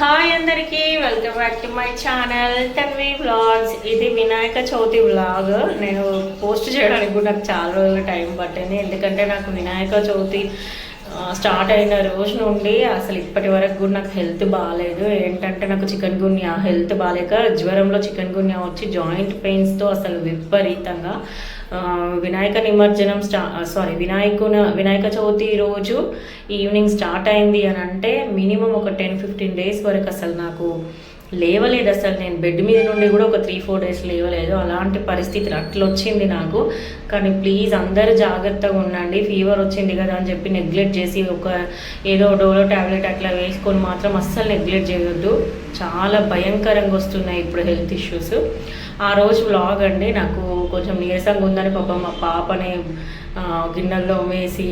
Hi అందరికీ welcome back to my channel Tanvi vlogs. ఇది Vinayaka Chavithi vlog. నేను పోస్ట్ చేయడానికి కూడా నాకు చాలా రోజులు టైం పట్టింది. ఎందుకంటే నాకు వినాయక చవితి స్టార్ట్ అయిన రోజు నుండి అసలు ఇప్పటి వరకు కూడా నాకు హెల్త్ బాగాలేదు. ఏంటంటే నాకు చికెన్ గున్యా హెల్త్ బాగాలేక జ్వరంలో చికెన్ గున్యా వచ్చి జాయింట్ పెయిన్స్తో అసలు విపరీతంగా వినాయక నిమజ్జనం స్టా సారీ వినాయకున వినాయక చవితి రోజు ఈవినింగ్ స్టార్ట్ అయింది అని అంటే మినిమం ఒక టెన్ ఫిఫ్టీన్ డేస్ వరకు అసలు నాకు లేవలేదు అసలు. నేను బెడ్ మీద నుండి కూడా ఒక త్రీ ఫోర్ డేస్ లేవలేదు. అలాంటి పరిస్థితి అట్లా వచ్చింది నాకు. కానీ ప్లీజ్ అందరూ జాగ్రత్తగా ఉండండి. ఫీవర్ వచ్చింది కదా అని చెప్పి నెగ్లెక్ట్ చేసి ఒక ఏదో డోలో ట్యాబ్లెట్ అట్లా వేసుకొని మాత్రం అస్సలు నెగ్లెక్ట్ చేయొద్దు. చాలా భయంకరంగా వస్తున్నాయి ఇప్పుడు హెల్త్ ఇష్యూస్ ఆ రోజు వ్లాగ్ అండి. నాకు కొంచెం నీరసంగా ఉందని పాపం మా పాపని గిన్నెల్లో వేసి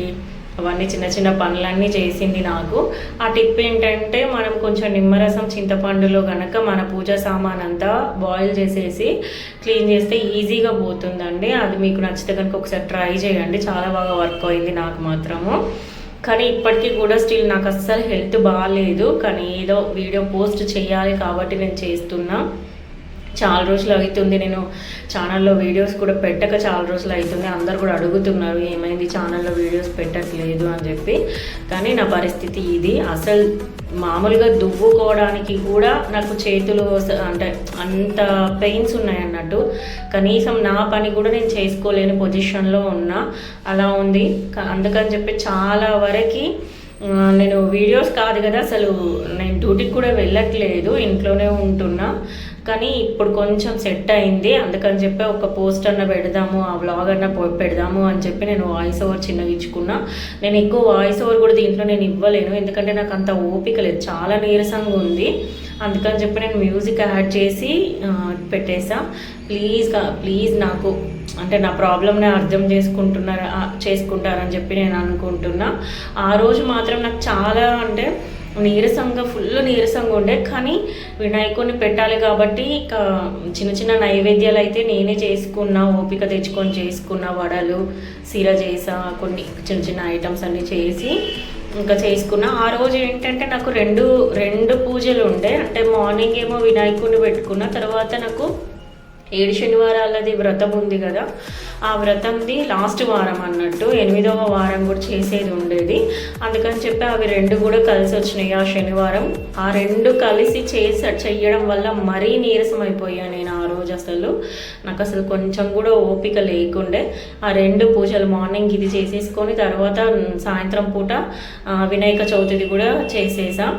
అవన్నీ చిన్న చిన్న పనులన్నీ చేసింది నాకు. ఆ టిప్ ఏంటంటే మనం కొంచెం నిమ్మరసం చింతపండులో కనుక మన పూజ సామాన్ అంతా బాయిల్ చేసేసి క్లీన్ చేస్తే ఈజీగా పోతుందండి. అది మీకు నచ్చితే కనుక ఒకసారి ట్రై చేయండి. చాలా బాగా వర్క్ అయింది నాకు మాత్రము. కానీ ఇప్పటికీ కూడా స్టిల్ నాకు అస్సలు హెల్త్ బాగాలేదు కానీ ఏదో వీడియో పోస్ట్ చేయాలి కాబట్టి నేను చేస్తున్నా. చాలా రోజులు అవుతుంది. నేను ఛానల్లో వీడియోస్ కూడా పెట్టక చాలా రోజులు అవుతుంది. అందరు కూడా అడుగుతున్నారు ఏమైంది? ఛానల్లో వీడియోస్ పెట్టట్లేదు అని చెప్పి. కానీ నా పరిస్థితి ఇది. అసలు మామూలుగా దువ్వుకోవడానికి కూడా నాకు చేతులు అంటే అంత పెయిన్స్ ఉన్నాయి అన్నట్టు. కనీసం నా పని కూడా నేను చేసుకోలేని పొజిషన్లో ఉన్నా. అలా ఉంది. అందుకని చెప్పి చాలా వరకు నేను వీడియోస్ కాదు కదా అసలు నేను డ్యూటీకి కూడా వెళ్ళట్లేదు. ఇంట్లోనే ఉంటున్నా. కానీ ఇప్పుడు కొంచెం సెట్ అయింది. అందుకని చెప్పి ఒక పోస్ట్ అన్న పెడదాము ఆ వ్లాగ్ అన్న పెడదాము అని చెప్పి నేను వాయిస్ ఓవర్ చిన్నగా ఇచ్చుకున్నా. నేను ఎక్కువ వాయిస్ ఓవర్ కూడా దీంట్లో నేను ఇవ్వలేను. ఎందుకంటే నాకు అంత ఓపిక లేదు. చాలా నీరసంగా ఉంది. అందుకని చెప్పి నేను మ్యూజిక్ యాడ్ చేసి పెట్టేసా. ప్లీజ్ ప్లీజ్ నాకు అంటే నా ప్రాబ్లమ్ని అర్థం చేసుకుంటున్నారా చేసుకుంటారని చెప్పి నేను అనుకుంటున్నా. ఆ రోజు మాత్రం నాకు చాలా అంటే నీరసంగా ఫుల్ నీరసంగా ఉండే. కానీ వినాయకుడిని పెట్టాలి కాబట్టి ఇక చిన్న చిన్న నైవేద్యాలు అయితే నేనే చేసుకున్నా ఓపిక తెచ్చుకొని చేసుకున్న వడలు సీర చేసా కొన్ని చిన్న చిన్న ఐటమ్స్ అన్నీ చేసి ఇంకా చేసుకున్నా. ఆ రోజు ఏంటంటే నాకు రెండు రెండు పూజలు ఉండే. అంటే మార్నింగ్ ఏమో వినాయకుడిని పెట్టుకున్న తర్వాత నాకు ఏడు శనివారాలది వ్రతం ఉంది కదా ఆ వ్రతంది లాస్ట్ వారం అన్నట్టు ఎనిమిదవ వారం కూడా చేసేది ఉండేది. అందుకని చెప్పి అవి రెండు కూడా కలిసి వచ్చినాయి ఆ శనివారం. ఆ రెండు కలిసి చేసి చెయ్యడం వల్ల మరీ నీరసం అయిపోయాను నేను ఆ రోజు అసలు. నాకు అసలు కొంచెం కూడా ఓపిక లేకుండే. ఆ రెండు పూజలు మార్నింగ్ ఇది చేసేసుకొని తర్వాత సాయంత్రం పూట వినాయక చవితిది కూడా చేసేసా.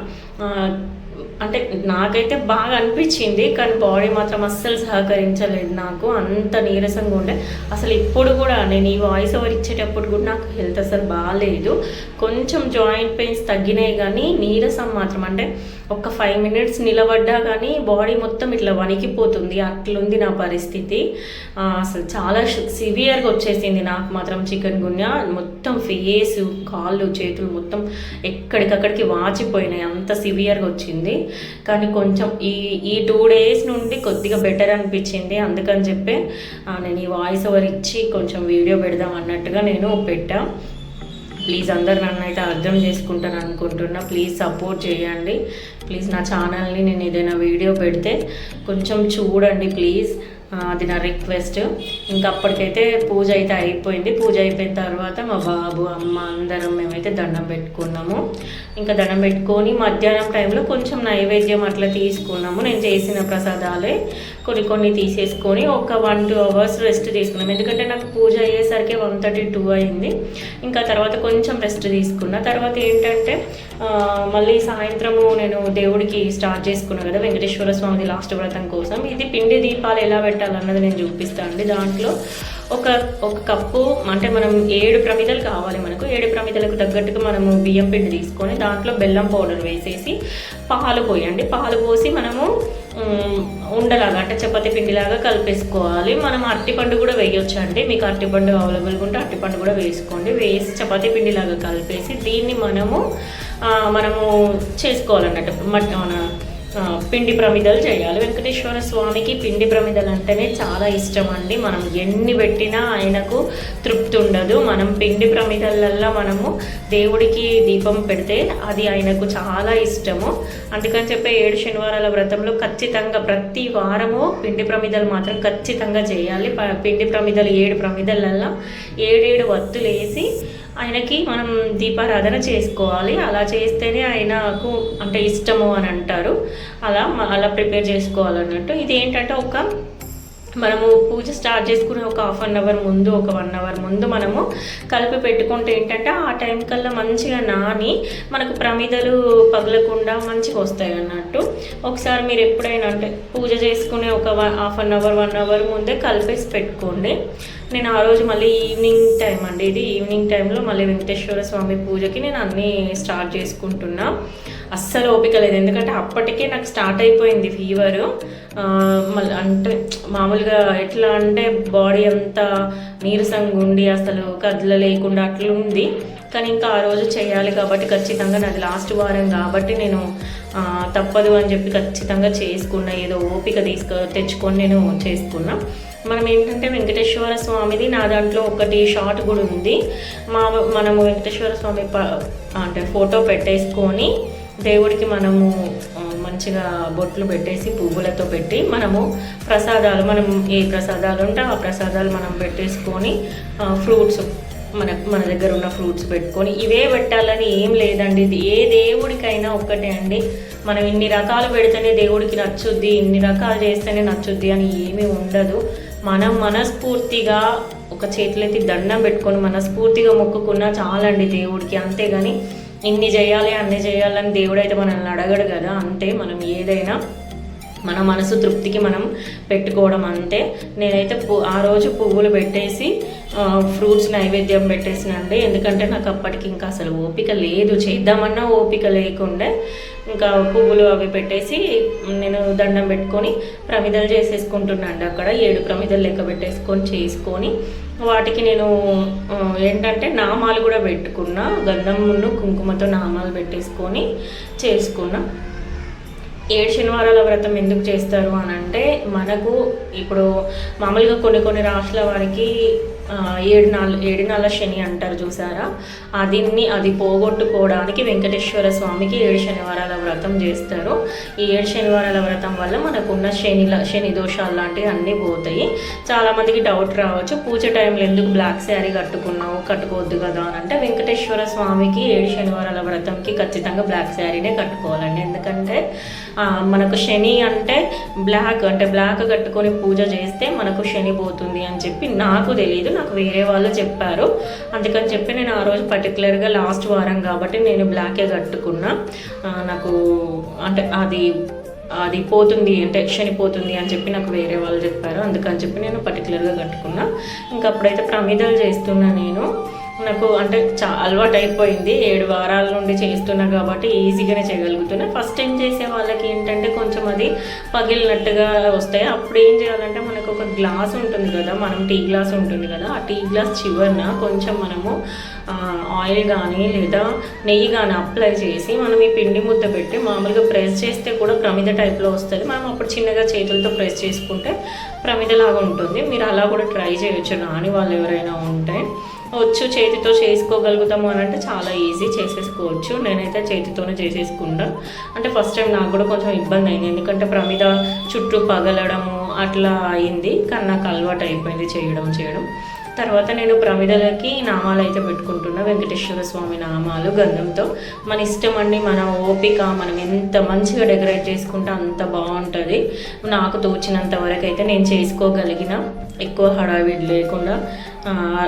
అంటే నాకైతే బాగా అనిపించింది కానీ బాడీ మాత్రం అస్సలు సహకరించలేదు నాకు. అంత నీరసంగా ఉండే. అసలు ఇప్పుడు కూడా నేను ఈ వాయిస్ ఓవర్ ఇచ్చేటప్పుడు కూడా నాకు హెల్త్ అసలు బాగాలేదు కొంచెం జాయింట్ పెయిన్స్ తగ్గినాయి కానీ నీరసం మాత్రం. అంటే ఒక ఫైవ్ మినిట్స్ నిలబడ్డా కానీ బాడీ మొత్తం ఇట్లా వణికిపోతుంది. అట్లుంది నా పరిస్థితి. అసలు చాలా సివియర్గా వచ్చేసింది నాకు మాత్రం చికెన్ గున్యా. మొత్తం ఫేస్ కాళ్ళు చేతులు మొత్తం ఎక్కడికక్కడికి వాచిపోయినాయి. అంత సివియర్గా వచ్చింది. కానీ కొంచెం ఈ ఈ టూ డేస్ నుండి కొద్దిగా బెటర్ అనిపించింది. అందుకని చెప్పి నేను ఈ వాయిస్ ఓవర్ ఇచ్చి కొంచెం వీడియో పెడదాం అన్నట్టుగా నేను పెట్టా. ప్లీజ్ అందరు నన్ను అయితే అర్థం చేసుకుంటాను అనుకుంటున్నా. ప్లీజ్ సపోర్ట్ చేయండి. ప్లీజ్ నా ఛానల్ని నేను ఏదైనా వీడియో పెడితే కొంచెం చూడండి ప్లీజ్ అది నా రిక్వెస్ట్ ఇంకా అప్పటికైతే పూజ అయితే అయిపోయింది. పూజ అయిపోయిన తర్వాత మా బాబు అమ్మ అందరం మేమైతే దండం పెట్టుకున్నాము. ఇంకా దండం పెట్టుకొని మధ్యాహ్నం టైంలో కొంచెం నైవేద్యం అట్లా తీసుకున్నాము. నేను చేసిన ప్రసాదాలే కొన్ని కొన్ని తీసేసుకొని ఒక వన్ టూ అవర్స్ రెస్ట్ తీసుకున్నాం. ఎందుకంటే నాకు పూజ అయ్యేసరికి వన్ థర్టీ టూ అయింది. ఇంకా తర్వాత కొంచెం రెస్ట్ తీసుకున్న. తర్వాత ఏంటంటే మళ్ళీ సాయంత్రము నేను దేవుడికి స్టార్ట్ చేసుకున్నాను కదా వెంకటేశ్వర స్వామిది లాస్ట్ వ్రతం కోసం. ఇది పిండి దీపాలు ఎలా పెట్టాలన్నది నేను చూపిస్తాను అండి. దాంట్లో ఒక ఒక కప్పు అంటే మనం ఏడు ప్రమిదలు కావాలి మనకు. ఏడు ప్రమిదలకు తగ్గట్టుగా మనము బియ్యం పిండి తీసుకొని దాంట్లో బెల్లం పౌడర్ వేసేసి పాలు పోయండి. పాలు పోసి మనము ఉండలాగా అంటే చపాతి పిండిలాగా కలిపేసుకోవాలి. మనం అరటిపండు కూడా వేయొచ్చు అండి మీకు అరటిపండు అవైలబుల్గా ఉంటే అరటిపండు కూడా వేసుకోండి. వేసి చపాతి పిండిలాగా కలిపేసి దీన్ని మనము మనము చేసుకోవాలన్నట్టు మట్ మన పిండి ప్రమిదలు చేయాలి. వెంకటేశ్వర స్వామికి పిండి ప్రమిదలు అంటేనే చాలా ఇష్టం అండి మనం ఎన్ని పెట్టినా ఆయనకు తృప్తి ఉండదు. మనం పిండి ప్రమిదలల్లో మనము దేవుడికి దీపం పెడితే అది ఆయనకు చాలా ఇష్టము. అందుకని చెప్పి ఏడు శనివారాల వ్రతంలో ఖచ్చితంగా ప్రతి వారము పిండి ప్రమిదలు మాత్రం ఖచ్చితంగా చేయాలి. పిండి ప్రమిదలు ఏడు ప్రమిదలల్లో ఏడేడు వత్తులు వేసి ఆయనకి మనం దీపారాధన చేసుకోవాలి. అలా చేస్తేనే ఆయనకు అంటే ఇష్టము అని అంటారు. అలా అలా ప్రిపేర్ చేసుకోవాలన్నట్టు. ఇది ఏంటంటే ఒక మనము పూజ స్టార్ట్ చేసుకునే ఒక హాఫ్ అన్ అవర్ ముందు ఒక వన్ అవర్ ముందు మనము కలిపి పెట్టుకుంటే ఏంటంటే ఆ టైం కల్లా మంచిగా నాని మనకు ప్రమిదలు పగలకుండా మంచిగా వస్తాయి అన్నట్టు. ఒకసారి మీరు ఎప్పుడైనా అంటే పూజ చేసుకునే ఒక half an hour one hour ముందే కలిపేసి పెట్టుకోండి. నేను ఆ రోజు మళ్ళీ ఈవినింగ్ టైం అండి ఇది ఈవినింగ్ టైంలో మళ్ళీ వెంకటేశ్వర స్వామి పూజకి నేను అన్నీ స్టార్ట్ చేసుకుంటున్నా. అస్సలు ఓపిక లేదు ఎందుకంటే అప్పటికే నాకు స్టార్ట్ అయిపోయింది ఫీవరు మళ్ళీ అంటే మామూలుగా ఎట్లా అంటే బాడీ అంతా నీరసంగా ఉండి అసలు కదల లేకుండా అట్లుంది. కానీ ఇంకా ఆ రోజు చేయాలి కాబట్టి ఖచ్చితంగా నాది లాస్ట్ వారం కాబట్టి నేను తప్పదు అని చెప్పి ఖచ్చితంగా చేసుకున్నా ఏదో ఓపిక తీసుకు తెచ్చుకొని నేను చేసుకున్నా. మనం ఏంటంటే వెంకటేశ్వర స్వామిది నా దాంట్లో ఒకటి షార్ట్ కూడా ఉంది. మా మనము వెంకటేశ్వర స్వామి ప అంటే ఫోటో పెట్టేసుకొని దేవుడికి మనము మంచిగా బొట్లు పెట్టేసి పువ్వులతో పెట్టి మనము ప్రసాదాలు మనం ఏ ప్రసాదాలు ఉంటే ఆ ప్రసాదాలు మనం పెట్టేసుకొని ఫ్రూట్స్ మన మన దగ్గర ఉన్న ఫ్రూట్స్ పెట్టుకొని ఇవే పెట్టాలని ఏం లేదండి. ఇది ఏ దేవుడికైనా ఒక్కటే అండి. మనం ఇన్ని రకాలు పెడితేనే దేవుడికి నచ్చుద్ది ఇన్ని రకాలు చేస్తేనే నచ్చుద్ది అని ఏమీ ఉండదు. మనం మనస్ఫూర్తిగా ఒక చేతులైతే దండం పెట్టుకొని మనస్ఫూర్తిగా మొక్కుకున్నా చాలండి దేవుడికి. అంతేగాని ఇన్ని చేయాలి అన్ని చేయాలని దేవుడైతే మనల్ని అడగడు కదా. అంతే మనం ఏదైనా మన మనసు తృప్తికి మనం పెట్టుకోవడం అంతే నేనైతే పు ఆ రోజు పువ్వులు పెట్టేసి ఫ్రూట్స్ నైవేద్యం పెట్టేసినండి. ఎందుకంటే నాకు అప్పటికి ఇంకా అసలు ఓపిక లేదు. చేద్దామన్నా ఓపిక లేకుండే ఇంకా పువ్వులు అవి పెట్టేసి నేను దండం పెట్టుకొని ప్రమిదలు చేసేసుకుంటున్నాను అక్కడ ఏడు ప్రమిదలు లెక్క పెట్టేసుకొని చేసుకొని వాటికి నేను ఏంటంటే నామాలు కూడా పెట్టుకున్నా. గంధమును కుంకుమతో నామాలు పెట్టేసుకొని చేసుకున్నా. ఏడు శనివారాల వ్రతం ఎందుకు చేస్తారు అని అంటే మనకు ఇప్పుడు మామూలుగా కొన్ని కొన్ని రాష్ట్రాల వారికి ఏడు నాలు ఏడు నాళ్ళ శని అంటారు చూసారా? అదిన్ని అది పోగొట్టుకోవడానికి వెంకటేశ్వర స్వామికి ఏడు శనివారాల వ్రతం చేస్తారు. ఈ ఏడు శనివారాల వ్రతం వల్ల మనకున్న శని శని దోషాలు లాంటివి అన్నీ పోతాయి. చాలామందికి డౌట్ రావచ్చు. పూజ టైంలో ఎందుకు బ్లాక్ శారీ కట్టుకున్నావు? కట్టుకోవద్దు కదా అని అంటే వెంకటేశ్వర స్వామికి ఏడు శనివారాల వ్రతంకి ఖచ్చితంగా బ్లాక్ శారీనే కట్టుకోవాలండి. ఎందుకంటే ఆ, మనకు శని అంటే బ్లాక్ అంటే బ్లాక్ కట్టుకొని పూజ చేస్తే మనకు శని పోతుంది అని చెప్పి నాకు తెలియదు నాకు వేరే వాళ్ళు చెప్పారు. అందుకని చెప్పి నేను ఆ రోజు పర్టికులర్గా లాస్ట్ వారం కాబట్టి నేను బ్లాకే కట్టుకున్నా. నాకు అంటే అది అది పోతుంది అంటే శని పోతుంది అని చెప్పి నాకు వేరే వాళ్ళు చెప్పారు. అందుకని చెప్పి నేను పర్టికులర్గా కట్టుకున్నా. ఇంకా అప్పుడైతే ప్రమిదలు చేస్తున్నా నేను. నాకు అంటే చా అలవాటు అయిపోయింది ఏడు వారాల నుండి చేస్తున్నా కాబట్టి ఈజీగానే చేయగలుగుతున్నా. ఫస్ట్ టైం చేసే వాళ్ళకి ఏంటంటే కొంచెం అది పగిలినట్టుగా వస్తాయి. అప్పుడు ఏం చేయాలంటే మనకు ఒక గ్లాస్ ఉంటుంది కదా మనం టీ గ్లాస్ ఉంటుంది కదా ఆ టీ గ్లాస్ చివరన కొంచెం మనము ఆయిల్ కానీ లేదా నెయ్యి కానీ అప్లై చేసి మనం ఈ పిండి ముద్ద పెట్టి మామూలుగా ప్రెస్ చేస్తే కూడా ప్రమిద టైప్లో వస్తుంది. మనం అప్పుడు చిన్నగా చేతులతో ప్రెస్ చేసుకుంటే ప్రమిదలాగా ఉంటుంది. మీరు అలా కూడా ట్రై చేయొచ్చు. నాని వాళ్ళు ఎవరైనా ఉంటే. వచ్చు చేతితో చేసుకోగలుగుతాము అని అంటే చాలా ఈజీ చేసేసుకోవచ్చు. నేనైతే చేతితోనే చేసేసుకుంటా. అంటే ఫస్ట్ టైం నాకు కూడా కొంచెం ఇబ్బంది అయింది. ఎందుకంటే ప్రమిద చుట్టూ పగలడము అట్లా అయింది. కానీ నాకు అలవాటు అయిపోయింది చేయడం చేయడం. తర్వాత నేను ప్రమిదలకి నామాలు అయితే పెట్టుకుంటున్నా. వెంకటేశ్వర స్వామి నామాలు గంధంతో. మన ఇష్టం అండి మన ఓపిక మనం ఎంత మంచిగా డెకరేట్ చేసుకుంటే అంత బాగుంటుంది. నాకు తోచినంత వరకు అయితే నేను చేసుకోగలిగిన. ఎక్కువ హడావిడి లేకుండా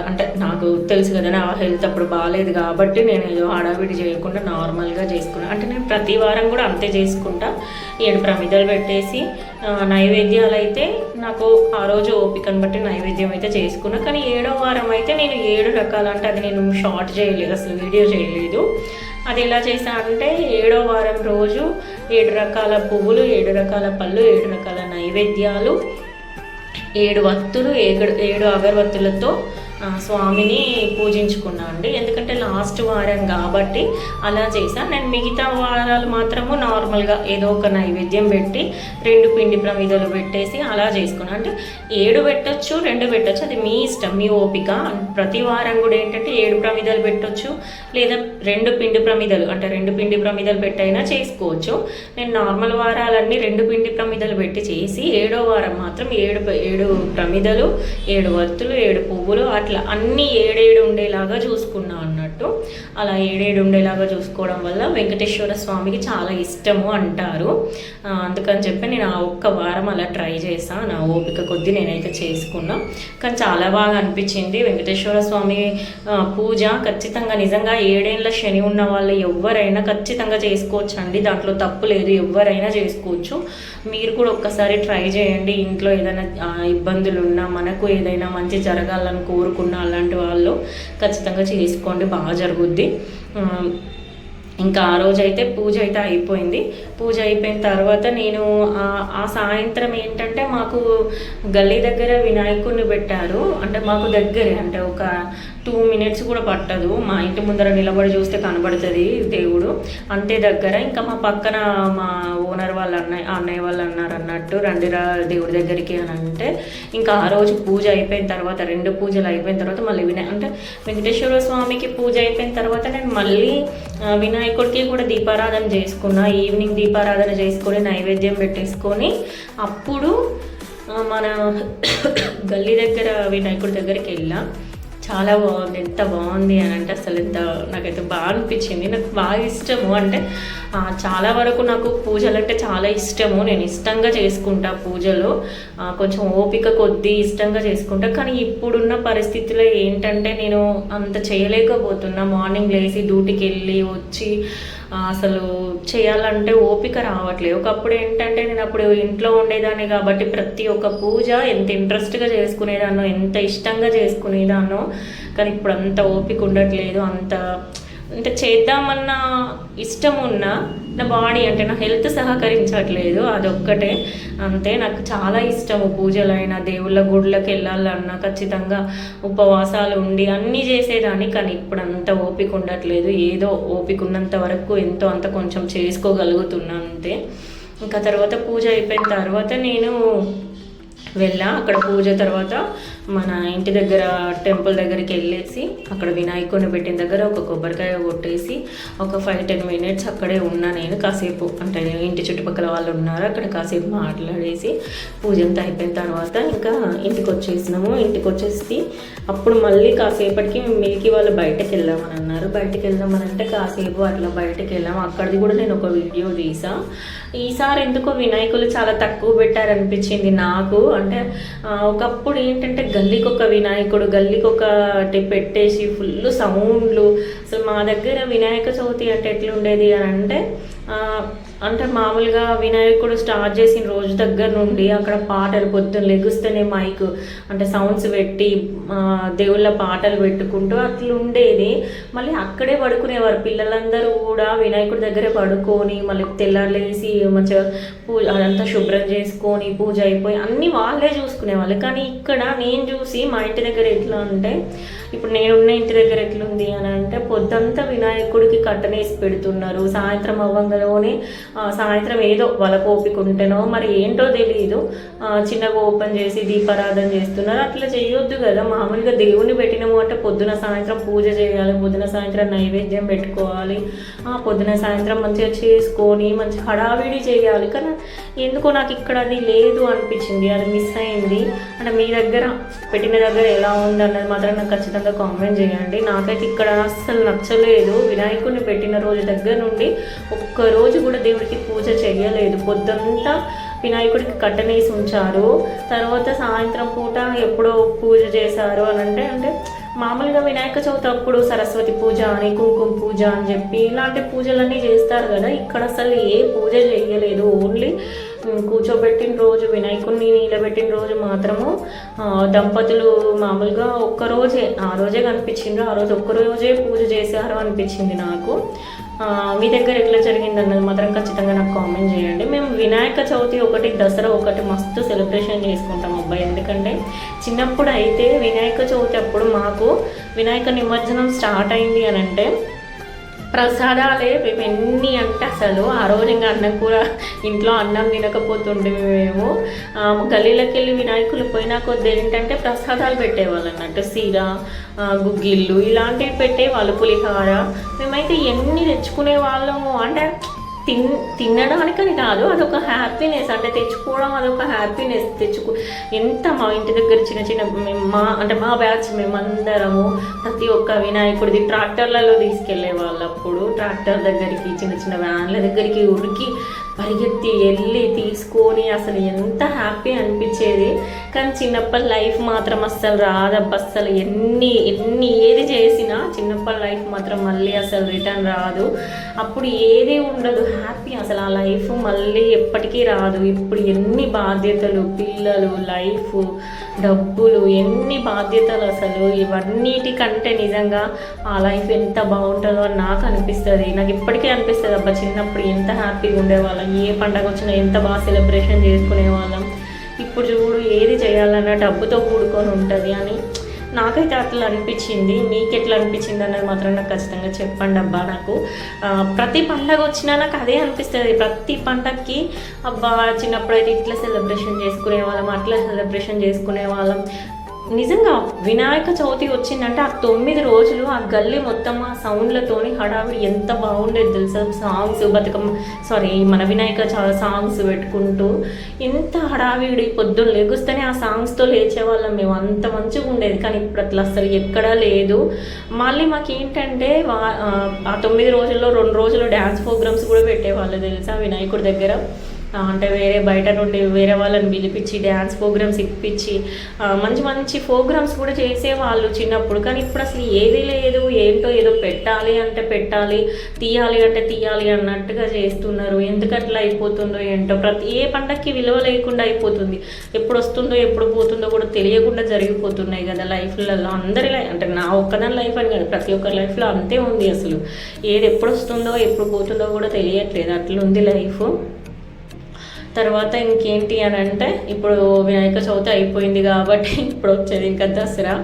అంటే నాకు తెలుసు కదా నా హెల్త్ అప్పుడు బాగాలేదు కాబట్టి నేను ఏదో హడావిడి చేయకుండా నార్మల్గా చేసుకున్నాను అంటే నేను ప్రతి వారం కూడా అంతే చేసుకుంటా. ఏడు ప్రమిదలు పెట్టేసి నైవేద్యాలు అయితే నాకు ఆ రోజు ఓపికను బట్టి నైవేద్యం అయితే చేసుకున్నా. కానీ ఏడో వారం అయితే నేను ఏడు రకాలు అంటే అది నేను షార్ట్ చేయలేదు అసలు వీడియో చేయలేదు. అది ఎలా చేశానంటే ఏడో వారం రోజు ఏడు రకాల పువ్వులు ఏడు రకాల పళ్ళు ఏడు రకాల నైవేద్యాలు ఏడు వత్తులు ఏడు ఏడు అగరవత్తులతో స్వామిని పూజించుకున్నా అండి. ఎందుకంటే లాస్ట్ వారం కాబట్టి అలా చేశాను. నేను మిగతా వారాలు మాత్రము నార్మల్గా ఏదో ఒక నైవేద్యం పెట్టి రెండు పిండి ప్రమిదలు పెట్టేసి అలా చేసుకున్నాను అంటే ఏడు పెట్టొచ్చు రెండు పెట్టచ్చు. అది మీ ఇష్టం మీ ఓపిక. ప్రతి వారం కూడా ఏంటంటే ఏడు ప్రమిదలు పెట్టొచ్చు లేదా రెండు పిండి ప్రమిదలు. అంటే రెండు పిండి ప్రమిదలు పెట్టైనా చేసుకోవచ్చు. నేను నార్మల్ వారాలన్నీ రెండు పిండి ప్రమిదలు పెట్టి చేసి ఏడో వారం మాత్రం ఏడు ఏడు ప్రమిదలు ఏడు వత్తులు ఏడు పువ్వులు అట్లా అన్నీ ఏడేడు ఉండేలాగా చూసుకున్నా అన్నట్టు. అలా ఏడేడు ఉండేలాగా చూసుకోవడం వల్ల వెంకటేశ్వర స్వామికి చాలా ఇష్టము అంటారు. అందుకని చెప్పి నేను ఆ ఒక్క వారం అలా ట్రై చేశాను నా ఓపిక కొద్దీ నేనైతే చేసుకున్నా. కానీ చాలా బాగా అనిపించింది. వెంకటేశ్వర స్వామి పూజ ఖచ్చితంగా నిజంగా ఏడేళ్ళ శని ఉన్న వాళ్ళు ఎవరైనా ఖచ్చితంగా చేసుకోవచ్చు అండి దాంట్లో తప్పు లేదు. ఎవరైనా చేసుకోవచ్చు. మీరు కూడా ఒక్కసారి ట్రై చేయండి. ఇంట్లో ఏదైనా ఇబ్బందులు ఉన్నా మనకు ఏదైనా మంచి జరగాలని కోరుకున్న అలాంటి వాళ్ళు ఖచ్చితంగా చేసుకోండి బాగా జరుగుద్ది. ఇంకా ఆ రోజు అయితే పూజ అయితే అయిపోయింది. పూజ అయిపోయిన తర్వాత నేను ఆ సాయంత్రం ఏంటంటే మాకు గల్లీ దగ్గర వినాయకుడిని పెట్టారు. అంటే మాకు దగ్గరే అంటే ఒక టూ మినిట్స్ కూడా పట్టదు. మా ఇంటి ముందర నిలబడి చూస్తే కనబడుతుంది దేవుడు. అంతే దగ్గర ఇంకా మా పక్కన మా ఓనర్ వాళ్ళ అన్నయ్య అన్నయ్య వాళ్ళు అన్నారు అన్నట్టు రండిరా దేవుడి దగ్గరికి అని అంటే ఇంకా ఆ రోజు పూజ అయిపోయిన తర్వాత రెండు పూజలు అయిపోయిన తర్వాత మళ్ళీ వినాయ అంటే వెంకటేశ్వర స్వామికి పూజ అయిపోయిన తర్వాత నేను మళ్ళీ వినాయకుడికి కూడా దీపారాధన చేసుకున్నా. ఈవినింగ్ దీపారాధన చేసుకొని నైవేద్యం పెట్టేసుకొని అప్పుడు మన గల్లీ దగ్గర వినాయకుడి దగ్గరికి వెళ్ళాం. చాలా బాగుంది ఎంత బాగుంది అని అంటే అసలు ఎంత నాకైతే బాగా అనిపించింది. నాకు బాగా ఇష్టము అంటే చాలా వరకు నాకు పూజలు అంటే చాలా ఇష్టము. నేను ఇష్టంగా చేసుకుంటా పూజలు. కొంచెం ఓపిక కొద్దీ ఇష్టంగా చేసుకుంటా. కానీ ఇప్పుడున్న పరిస్థితిలో ఏంటంటే నేను అంత చేయలేకపోతున్నా. మార్నింగ్ లేచి డ్యూటీకి వెళ్ళి వచ్చి అసలు చేయాలంటే ఓపిక రావట్లేదు. ఒకప్పుడు ఏంటంటే నేను అప్పుడు ఇంట్లో ఉండేదాన్ని కాబట్టి ప్రతి ఒక్క పూజ ఎంత ఇంట్రెస్ట్గా చేసుకునేదాన్నో ఎంత ఇష్టంగా చేసుకునేదాన్నో కానీ ఇప్పుడు అంత ఓపిక ఉండట్లేదు. అంత అంటే చేద్దామన్న ఇష్టం ఉన్నా నా బాడీ అంటే నా హెల్త్ సహకరించట్లేదు అదొక్కటే. అంతే నాకు చాలా ఇష్టము పూజలైనా దేవుళ్ళ గుళ్ళకి వెళ్ళాలన్నా ఖచ్చితంగా ఉపవాసాలు ఉండి అన్నీ చేసేదాన్ని కానీ ఇప్పుడు అంత ఓపిక ఉండట్లేదు. ఏదో ఓపిక ఉన్నంత వరకు ఎంతో అంత కొంచెం చేసుకోగలుగుతున్నా అంతే. ఇంకా తర్వాత పూజ అయిపోయిన తర్వాత నేను వెళ్ళా. అక్కడ పూజ తర్వాత మన ఇంటి దగ్గర టెంపుల్ దగ్గరికి వెళ్ళేసి అక్కడ వినాయకుడిని పెట్టిన దగ్గర ఒక కొబ్బరికాయ కొట్టేసి ఒక ఫైవ్ టెన్ మినిట్స్ అక్కడే ఉన్నా నేను కాసేపు. అంటే ఇంటి చుట్టుపక్కల వాళ్ళు ఉన్నారు అక్కడ కాసేపు మాట్లాడేసి పూజ అంతా అయిపోయిన తర్వాత ఇంకా ఇంటికి వచ్చేసినాము ఇంటికి వచ్చేసి అప్పుడు మళ్ళీ కాసేపటికి మిల్కి వాళ్ళు బయటకు వెళ్దామని అన్నారు. బయటకు వెళ్దామని అంటే కాసేపు అట్లా బయటకు వెళ్ళాము. అక్కడిది కూడా నేను ఒక వీడియో తీసా. ఈసారి ఎందుకో వినాయకులు చాలా తక్కువ పెట్టారనిపించింది నాకు. అంటే ఒకప్పుడు ఏంటంటే గల్లీకొక వినాయకుడు గల్లీకొకటి పెట్టేసి ఫుల్ సౌండ్లు. అసలు మా దగ్గర వినాయక చవితి అంటే ఎట్లుండేది అని అంటే అంటే మామూలుగా వినాయకుడు స్టార్ట్ చేసిన రోజు దగ్గర నుండి అక్కడ పాటలు పొద్దున్న లెగుస్తేనే మైక్ అంటే సౌండ్స్ పెట్టి దేవుళ్ళ పాటలు పెట్టుకుంటూ అట్లా ఉండేది మళ్ళీ అక్కడే పడుకునేవారు. పిల్లలందరూ కూడా వినాయకుడి దగ్గరే పడుకొని మళ్ళీ తెల్లారులేసి మంచిగా పూజ అదంతా శుభ్రం చేసుకొని పూజ అయిపోయి అన్నీ వాళ్ళే చూసుకునేవాళ్ళు. కానీ ఇక్కడ నేను చూసి మా ఇంటి దగ్గర ఎట్లా అంటే ఇప్పుడు నేనున్న ఇంటి దగ్గర ఎట్లుంది అని అంటే పొద్దంతా వినాయకుడికి కట్టనేసి పెడుతున్నారు. సాయంత్రం అవ్వంగలోనే సాయంత్రం ఏదో వాళ్ళకు ఓపిక ఉంటేనో మరి ఏంటో తెలియదు చిన్నగా ఓపెన్ చేసి దీపారాధన చేస్తున్నారు. అట్లా చేయొద్దు కదా. మామూలుగా దేవుణ్ణి పెట్టినాము అంటే పొద్దున సాయంత్రం పూజ చేయాలి పొద్దున సాయంత్రం నైవేద్యం పెట్టుకోవాలి ఆ, పొద్దున సాయంత్రం మంచిగా చేసుకొని మంచి హడావిడి చేయాలి. కానీ ఎందుకో నాకు ఇక్కడ అది లేదు అనిపించింది. అది మిస్ అయింది. అంటే మీ దగ్గర పెట్టిన దగ్గర ఎలా ఉంది అన్నది మాత్రం నాకు ఖచ్చితంగా కామెంట్ చేయండి. నాకైతే ఇక్కడ అస్సలు నచ్చలేదు. వినాయకుడిని పెట్టిన రోజు దగ్గర నుండి ఒక్క రోజు కూడా వినాయకుడికి పూజ చేయలేదు. పొద్దుంతా వినాయకుడికి కట్టనేసి ఉంచారు. తర్వాత సాయంత్రం పూట ఎప్పుడో పూజ చేశారు అని అంటే అంటే మామూలుగా వినాయక చవితి అప్పుడు సరస్వతి పూజ అని కుంకుమ పూజ అని చెప్పి ఇలాంటి పూజలన్నీ చేస్తారు కదా. ఇక్కడ అసలు ఏ పూజ చేయలేదు. ఓన్లీ కూర్చోబెట్టిన రోజు వినాయకుడిని నిలబెట్టిన రోజు మాత్రము దంపతులు మామూలుగా ఒక్క రోజే ఆ రోజే కనిపించిండ్రు ఆ రోజు ఒక్క రోజే పూజ చేశారు అనిపించింది నాకు. మీ దగ్గర ఎట్లా జరిగింది అన్నది మాత్రం ఖచ్చితంగా నాకు కామెంట్ చేయండి. మేము వినాయక చవితి ఒకటి దసరా ఒకటి మస్తు సెలబ్రేషన్ చేసుకుంటాం అబ్బాయి. ఎందుకంటే చిన్నప్పుడు అయితే వినాయక చవితి అప్పుడు మాకు వినాయక నిమజ్జనం స్టార్ట్ అయింది అని అంటే ప్రసాదాలే మేము ఎన్ని అంటే అసలు ఆ రోజు ఇంకా అన్నం కూర ఇంట్లో అన్నం తినకపోతుండే మేము. గల్లీలోకి వెళ్ళి వినాయకులు పోయినా కొద్ది ఏంటంటే ప్రసాదాలు పెట్టేవాళ్ళు అన్నట్టు. సీర గుగ్గిళ్ళు ఇలాంటివి పెట్టేవాళ్ళు పులిహార. మేమైతే ఎన్ని తెచ్చుకునే వాళ్ళము. అంటే తిన్ తినడానికని కాదు అదొక హ్యాపీనెస్ అంటే తెచ్చుకోవడం అదొక హ్యాపీనెస్ తెచ్చుకో ఎంత మా ఇంటి దగ్గర చిన్న చిన్న మేము మా అంటే మా బ్యాచ్ మేమందరము ప్రతి ఒక్క వినాయకుడిది ట్రాక్టర్లలో తీసుకెళ్ళే వాళ్ళు అప్పుడు ట్రాక్టర్ దగ్గరికి చిన్న చిన్న వ్యాన్ల దగ్గరికి ఉరికి పరిగెత్తి వెళ్ళి తీసుకొని అసలు ఎంత హ్యాపీ అనిపించేది. కానీ చిన్నప్పటి లైఫ్ మాత్రం అస్సలు రాదబ్బా అస్సలు ఎన్ని ఎన్ని ఏది చేసినా చిన్నప్పటి లైఫ్ మాత్రం మళ్ళీ అసలు రిటర్న్ రాదు. అప్పుడు ఏది ఉండదు హ్యాపీ అసలు ఆ లైఫ్ మళ్ళీ ఎప్పటికీ రాదు. ఇప్పుడు ఎన్ని బాధ్యతలు పిల్లలు లైఫ్ డబ్బులు ఎన్ని బాధ్యతలు అసలు ఇవన్నిటికంటే నిజంగా ఆ లైఫ్ ఎంత బాగుంటుందో అని నాకు అనిపిస్తుంది. నాకు ఇప్పటికే అనిపిస్తుంది అబ్బా చిన్నప్పుడు ఎంత హ్యాపీగా ఉండేవాళ్ళం ఏ పండగ వచ్చినా ఎంత బాగా సెలబ్రేషన్ చేసుకునే వాళ్ళం ఇప్పుడు చూడు ఏది చేయాలన్నా డబ్బుతో కూడుకొని ఉంటుంది అని నాకైతే అట్లా అనిపించింది మీకు ఎట్లా అనిపించింది అన్నది మాత్రం నాకు ఖచ్చితంగా చెప్పండి అబ్బా నాకు. ప్రతి పండగ వచ్చినా నాకు అదే అనిపిస్తుంది. ప్రతి పండగకి అబ్బా చిన్నప్పుడు అయితే ఇట్లా సెలబ్రేషన్ చేసుకునే వాళ్ళం అట్లా సెలబ్రేషన్ చేసుకునే వాళ్ళం. నిజంగా వినాయక చవితి వచ్చిందంటే ఆ తొమ్మిది రోజులు ఆ గల్లీ మొత్తం ఆ సౌండ్లతోని హడావిడి ఎంత బాగుండేది తెలుసా? సాంగ్స్ బతుకమ్మ సారీ మన వినాయక చ- సాంగ్స్ పెట్టుకుంటూ ఎంత హడావిడి పొద్దున్న లేగుస్తేనే ఆ సాంగ్స్తో లేచేవాళ్ళం మేము. అంత మంచిగా ఉండేది. కానీ ఇప్పుడు అట్లా అసలు ఎక్కడా లేదు. మళ్ళీ మాకు ఏంటంటే వా- ఆ, తొమ్మిది రోజుల్లో రెండు రోజులు డ్యాన్స్ ప్రోగ్రామ్స్ కూడా పెట్టేవాళ్ళు తెలుసా వినాయకుడి దగ్గర? అంటే వేరే బయట నుండి వేరే వాళ్ళని పిలిపించి డ్యాన్స్ ప్రోగ్రామ్స్ ఇప్పించి మంచి మంచి ప్రోగ్రామ్స్ కూడా చేసేవాళ్ళు చిన్నప్పుడు. కానీ ఇప్పుడు అసలు ఏది లేదు ఏంటో ఏదో పెట్టాలి అంటే పెట్టాలి తీయాలి అంటే తీయాలి అన్నట్టుగా చేస్తున్నారు. ఎందుకు అట్లా అయిపోతుందో ఏంటో ప్రతి ఏ పండక్కి విలువ లేకుండా అయిపోతుంది. ఎప్పుడు వస్తుందో ఎప్పుడు పోతుందో కూడా తెలియకుండా జరిగిపోతున్నాయి కదా లైఫ్లలో. అందరి లైఫ్ అంటే నా ఒక్కదాని లైఫ్ అని కాదు ప్రతి ఒక్కరి లైఫ్లో అంతే ఉంది అసలు. ఏది ఎప్పుడు వస్తుందో ఎప్పుడు పోతుందో కూడా తెలియట్లేదు. అట్లుంది లైఫ్. తర్వాత ఇంకేంటి అని అంటే ఇప్పుడు వినాయక చవితి అయిపోయింది కాబట్టి ఇప్పుడు వచ్చేది ఇంకా దసరా.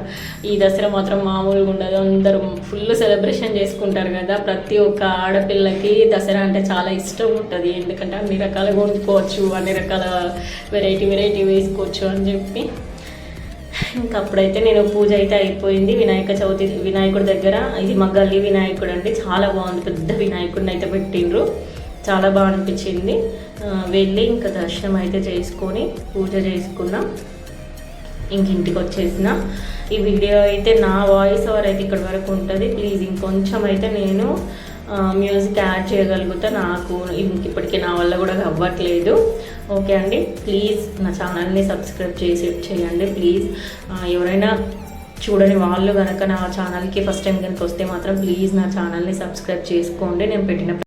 ఈ దసరా మాత్రం మామూలుగా ఉండదు. అందరూ ఫుల్ సెలబ్రేషన్ చేసుకుంటారు కదా. ప్రతి ఒక్క ఆడపిల్లకి దసరా అంటే చాలా ఇష్టం ఉంటుంది. ఎందుకంటే అన్ని రకాలుగా వండుకోవచ్చు అన్ని రకాల వెరైటీ వెరైటీ వేసుకోవచ్చు అని చెప్పి. ఇంకా అప్పుడైతే నేను పూజ అయితే అయిపోయింది. వినాయక చవితి వినాయకుడి దగ్గర ఇది మా గల్లీ వినాయకుడు అంటే చాలా బాగుంది. పెద్ద వినాయకుడిని అయితే పెట్టిండ్రు. చాలా బాగా అనిపించింది వెళ్ళి ఇంకా దర్శనం అయితే చేసుకొని పూజ చేసుకున్నాం. ఇంక ఇంటికి వచ్చేసిన. ఈ వీడియో అయితే నా వాయిస్ ఓవర్ అయితే ఇక్కడ వరకు ఉంటుంది. ప్లీజ్ ఇంకొంచెం అయితే నేను మ్యూజిక్ యాడ్ చేయగలుగుతా. నాకు ఇంక ఇప్పటికీ నా వల్ల కూడా అవ్వట్లేదు. ఓకే అండి? ప్లీజ్ నా ఛానల్ని సబ్స్క్రైబ్ చేసి చేయండి. ప్లీజ్ ఎవరైనా చూడని వాళ్ళు కనుక నా ఛానల్కి ఫస్ట్ టైం కనుక వస్తే మాత్రం ప్లీజ్ నా ఛానల్ని సబ్స్క్రైబ్ చేసుకోండి. నేను పెట్టిన